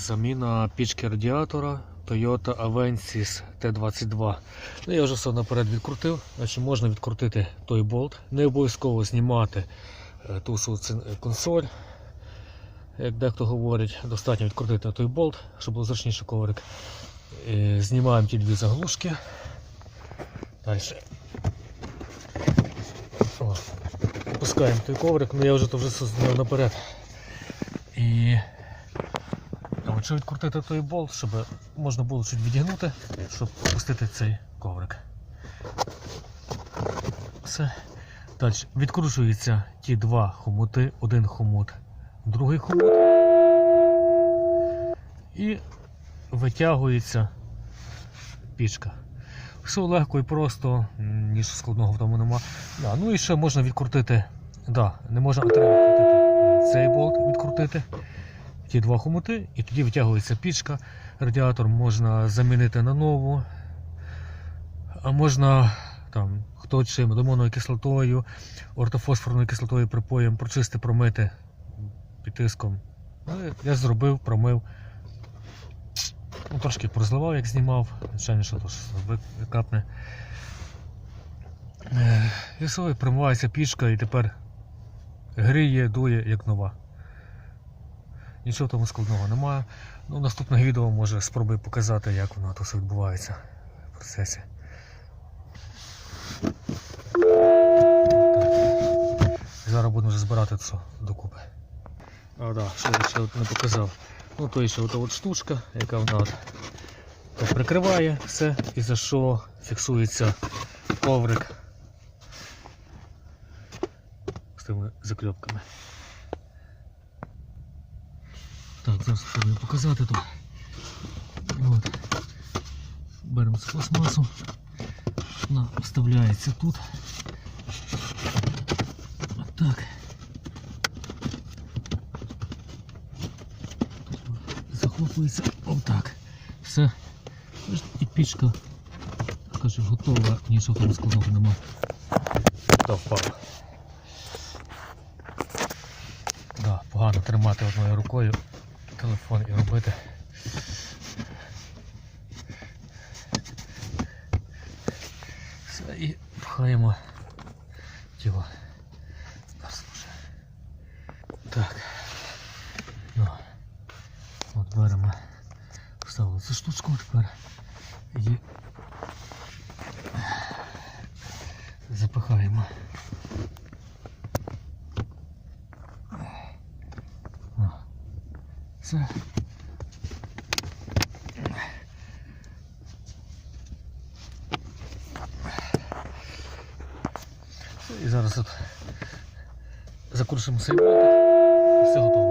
Заміна пічки радіатора Toyota Avensis T22. Ну, я вже все наперед відкрутив. Значить, можна відкрутити той болт. Не обов'язково знімати е, ту консоль. Як дехто говорить, достатньо відкрутити той болт, щоб було зручніше коврик. Е, Знімаємо ті дві заглушки. Далі. Опускаємо той коврик, ну я вже то вже наперед. І а відкрутити той болт, щоб можна було чуть відігнути, щоб опустити цей коврик. Все. Далі відкручуються ті два хомути, один хомут, другий хомут. І витягується пічка. Все легко і просто, ніж складного в тому нема. Да, ну і ще можна відкрутити. Да, не можна відкрутити цей болт відкрутити ті два хомути, і тоді витягується пічка. Радіатор можна замінити на нову. А можна там, хто чим, лимонною кислотою, ортофосфорною кислотою припоєм прочисти, промити під тиском. Ну, я зробив, промив. Ну, трошки прозливав, як знімав. Звичайно, що то ж викапне. Е, І все, і промивається пічка і тепер гріє, дує як нова. Нічого тому складного немає. Ну, наступне відео може спробую показати, як воно то все відбувається в процесі. Так. Зараз будемо вже збирати це докупи. А, да, що я ще не показав. Ну, то ще ота от штучка, яка от то прикриває все, і за що фіксується коврик з тими закльопками. Так, зараз спробую показати тут. От. Беремо цю пластмасу. Вона вставляється тут. Отак. Захлопується отак. Все. І пічка каже, готова, нічого там складного нема. Та впав. Да, погано тримати одною рукою телефон і робити. Все, і пхаємо тіло. Зараз вже. Так. Ну. От беремо. Вставили цю штучку тепер. І запихаємо. Все. І зараз от закрушимо цей. Все готово.